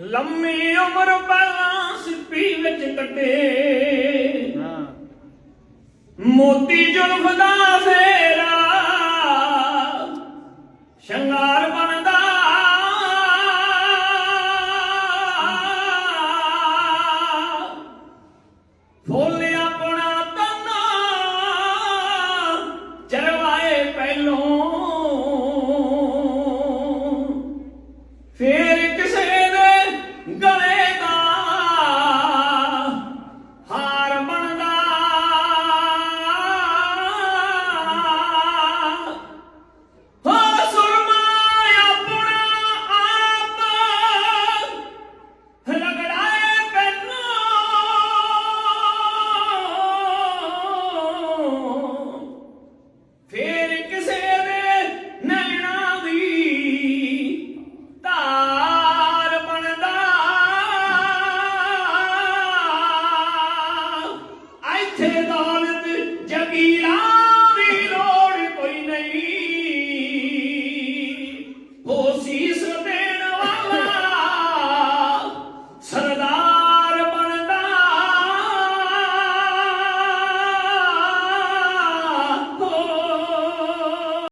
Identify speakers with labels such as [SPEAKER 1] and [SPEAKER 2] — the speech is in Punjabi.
[SPEAKER 1] ਲੰਮੀ ਉਮਰ ਪਹਿਲਾਂ ਸਿੱਪੀ ਵਿੱਚ ਕੱਢੇ।
[SPEAKER 2] ਹਾਂ
[SPEAKER 1] ਮੋਤੀ ਜ਼ੁਲਫ ਦਾ ਫੇਰਾ ਸ਼ਿੰਗਾਰ ਬਣਦਾ। ਫੋਲਿਆ ਆਪਣਾ ਤਨਾ ਚਰਵਾਏ ਪਹਿਲੋਂ। ਫੇਰ God. kira.